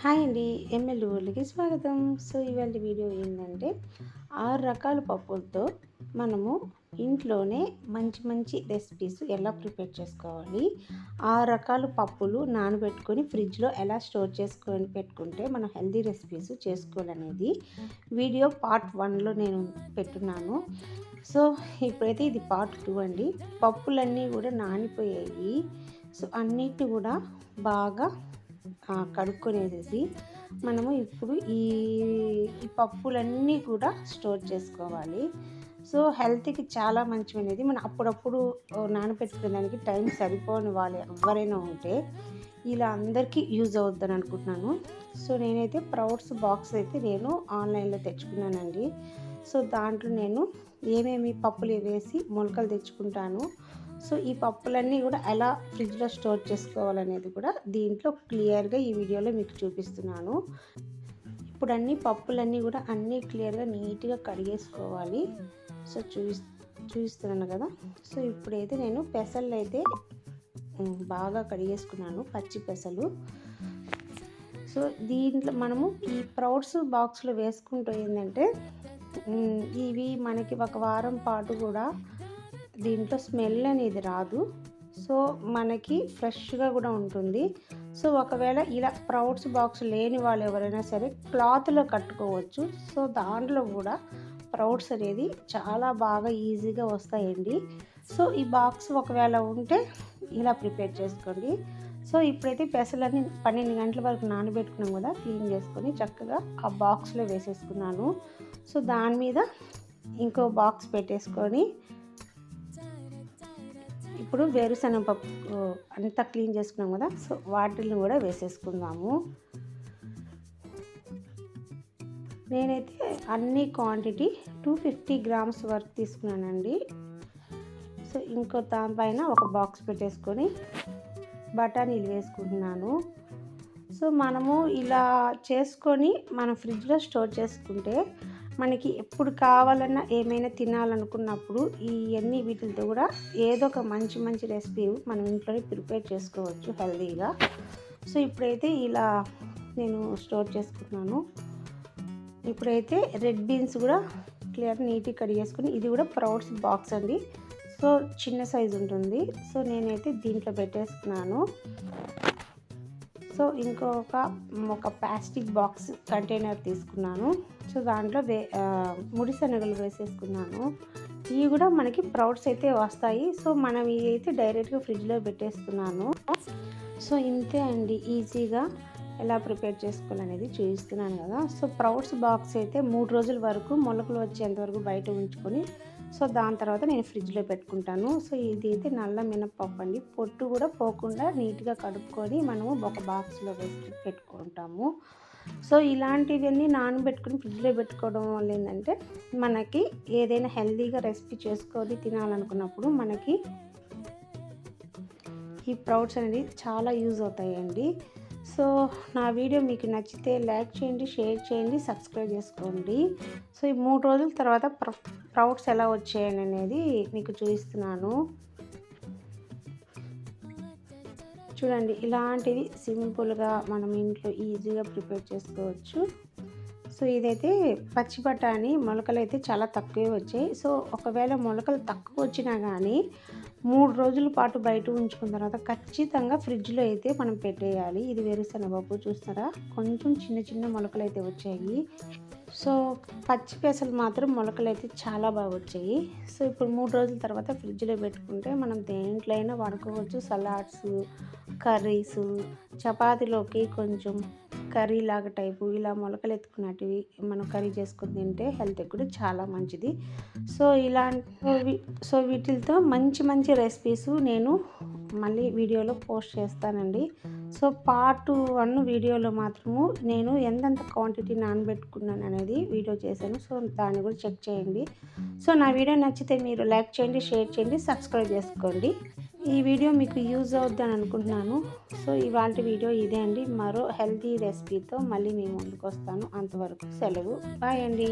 Hi అండి ML ఊళ్ళకి స్వాగతం. సో ఇవాళ వీడియో ఏంటంటే ఆరు రకాల పప్పులతో మనము ఇంట్లోనే మంచి మంచి రెసిపీస్ ఎలా ప్రిపేర్ చేసుకోవాలి ఆరు రకాల పప్పులు నానబెట్టుకొని ఫ్రిడ్జ్లో ఎలా స్టోర్ చేసుకొని పెట్టుకుంటే మనం హెల్దీ రెసిపీస్ చేసుకోవాలనేది వీడియో పార్ట్ వన్లో నేను పెట్టున్నాను. సో ఇప్పుడైతే ఇది పార్ట్ టూ అండి. పప్పులన్నీ కూడా నానిపోయాయి. సో అన్నిటి కూడా బాగా కడుక్కొనేసేసి మనము ఇప్పుడు ఈ ఈ పప్పులన్నీ కూడా స్టోర్ చేసుకోవాలి. సో హెల్త్కి చాలా మంచివనేది మనం అప్పుడప్పుడు నానబెట్టుకునేదానికి టైం సరిపోని వాళ్ళు ఎవరైనా ఉంటే ఇలా అందరికీ యూజ్ అవుద్దని అనుకుంటున్నాను. సో నేనైతే ప్రౌడ్స్ బాక్స్ అయితే నేను ఆన్లైన్లో తెచ్చుకున్నానండి. సో దాంట్లో నేను ఏమేమి పప్పులు వేసి మొలకలు తెచ్చుకుంటాను సో ఈ పప్పులన్నీ కూడా ఎలా ఫ్రిడ్జ్లో స్టోర్ చేసుకోవాలనేది కూడా దీంట్లో క్లియర్గా ఈ వీడియోలో మీకు చూపిస్తున్నాను. ఇప్పుడు అన్ని పప్పులన్నీ కూడా అన్నీ క్లియర్గా నీట్గా కడిగేసుకోవాలి. సో చూపి చూపిస్తున్నాను కదా. సో ఇప్పుడైతే నేను పెసలు అయితే బాగా కడిగేసుకున్నాను పచ్చి పెసలు. సో దీంట్లో మనము ఈ ప్రౌడ్స్ బాక్స్లో వేసుకుంటూ ఏంటంటే ఇవి మనకి ఒక వారం పాటు కూడా దీంట్లో స్మెల్ అనేది రాదు. సో మనకి ఫ్రెష్గా కూడా ఉంటుంది. సో ఒకవేళ ఇలా ప్రౌడ్స్ బాక్స్ లేని వాళ్ళు ఎవరైనా సరే క్లాత్లో కట్టుకోవచ్చు. సో దాంట్లో కూడా ప్రౌడ్స్ అనేది చాలా బాగా ఈజీగా వస్తాయండి. సో ఈ బాక్స్ ఒకవేళ ఉంటే ఇలా ప్రిపేర్ చేసుకోండి. సో ఇప్పుడైతే పెసలన్నీ పన్నెండు గంటల వరకు నానబెట్టుకున్నాం కదా క్లీన్ చేసుకొని చక్కగా ఆ బాక్స్లో వేసేసుకున్నాను. సో దాని మీద ఇంకో బాక్స్ పెట్టేసుకొని ఇప్పుడు వేరుశనగపప్పు అంతా క్లీన్ చేసుకున్నాం కదా సో వాటిని కూడా వేసేసుకుందాము. నేనైతే అన్ని క్వాంటిటీ టూ ఫిఫ్టీ గ్రామ్స్ వరకు తీసుకున్నానండి. సో ఇంకో దానిపైన ఒక బాక్స్ పెట్టేసుకొని బఠానీలు వేసుకుంటున్నాను. సో మనము ఇలా చేసుకొని మనం ఫ్రిడ్జ్లో స్టోర్ చేసుకుంటే మనకి ఎప్పుడు కావాలన్నా ఏమైనా తినాలనుకున్నప్పుడు ఇవన్నీ వీటితో కూడా ఏదో ఒక మంచి మంచి రెసిపీ మనం ఇంట్లోనే ప్రిపేర్ చేసుకోవచ్చు హెల్తీగా సో ఇప్పుడైతే ఇలా నేను స్టోర్ చేసుకున్నాను. ఇప్పుడైతే రెడ్ బీన్స్ కూడా క్లియర్ నీట్గా కడిగేసుకుని ఇది కూడా ప్రౌడ్స్ బాక్స్ అండి. సో చిన్న సైజు ఉంటుంది. సో నేనైతే దీంట్లో పెట్టేసుకున్నాను సో ఇంకొక ఒక ప్లాస్టిక్ బాక్స్ కంటైనర్ తీసుకున్నాను. సో దాంట్లో వే ముడి శనగలు వేసేసుకున్నాను. ఇవి కూడా మనకి ప్రౌడ్స్ అయితే వస్తాయి. సో మనం ఇవి అయితే డైరెక్ట్గా ఫ్రిడ్జ్లో పెట్టేస్తున్నాను. సో ఇంతే అండి ఈజీగా ఎలా ప్రిపేర్ చేసుకోవాలనేది చూపిస్తున్నాను కదా. సో ప్రౌడ్స్ బాక్స్ అయితే మూడు రోజుల వరకు మొలకలు వచ్చేంత వరకు బయట ఉంచుకొని సో దాని తర్వాత నేను ఫ్రిడ్జ్లో పెట్టుకుంటాను. సో ఇది అయితే నల్ల మినప్పప్పు అండి. పొట్టు కూడా పోకుండా నీట్గా కడుక్కొని మనము ఒక బాక్స్లో వేసి పెట్టుకుంటాము. సో ఇలాంటివన్నీ నానబెట్టుకుని ఫ్రిడ్జ్లో పెట్టుకోవడం వల్ల ఏంటంటే మనకి ఏదైనా హెల్తీగా రెసిపీ చేసుకొని తినాలనుకున్నప్పుడు మనకి ఈ ప్రౌడ్స్ అనేది చాలా యూజ్ అవుతాయండి. సో నా వీడియో మీకు నచ్చితే లైక్ చేయండి షేర్ చేయండి సబ్స్క్రైబ్ చేసుకోండి. సో ఈ మూడు రోజుల తర్వాత ప్రౌడ్స్ ఎలా వచ్చాయని అనేది మీకు చూపిస్తున్నాను. చూడండి ఇలాంటివి సింపుల్గా మనం ఇంట్లో ఈజీగా ప్రిపేర్ చేసుకోవచ్చు. సో ఇదైతే పచ్చి బఠానీ మొలకలు అయితే చాలా తక్కువే వచ్చాయి. సో ఒకవేళ మొలకలు తక్కువ వచ్చినా కానీ మూడు రోజుల పాటు బయట ఉంచుకున్న తర్వాత ఖచ్చితంగా ఫ్రిడ్జ్లో అయితే మనం పెట్టేయాలి. ఇది వేరుశనగపప్పు చూస్తారా? కొంచెం చిన్న చిన్న మొలకలు అయితే వచ్చాయి. సో పచ్చి పెసలు మాత్రం మొలకలు అయితే చాలా బాగా వచ్చాయి. సో ఇప్పుడు మూడు రోజుల తర్వాత ఫ్రిడ్జ్లో పెట్టుకుంటే మనం దేంట్లో అయినా వాడుకోవచ్చు. సలాడ్స్ కర్రీస్ చపాతీలోకి కొంచెం కర్రీ లాగా టైపు ఇలా మొలకలు ఎత్తుకున్నటివి మనం కర్రీ చేసుకుని తింటే హెల్త్కి కూడా చాలా మంచిది. సో ఇలాంటి సో వీటితో మంచి మంచి రెసిపీస్ నేను మళ్ళీ వీడియోలో పోస్ట్ చేస్తానండి. సో పార్ట్ వన్ వీడియోలో మాత్రము నేను ఎంతెంత క్వాంటిటీ నానబెట్టుకున్నాను అనేది వీడియో చేశాను. సో దాన్ని కూడా చెక్ చేయండి. సో నా వీడియో నచ్చితే మీరు లైక్ చేయండి షేర్ చేయండి సబ్స్క్రైబ్ చేసుకోండి. ఈ వీడియో మీకు యూజ్ అవుద్ది అని అనుకుంటున్నాను. సో ఇవాళ వీడియో ఇదే అండి. మరో హెల్తీ రెసిపీతో మళ్ళీ మీ ముందుకు వస్తాను అంతవరకు సెలవు. బాయ్ అండి.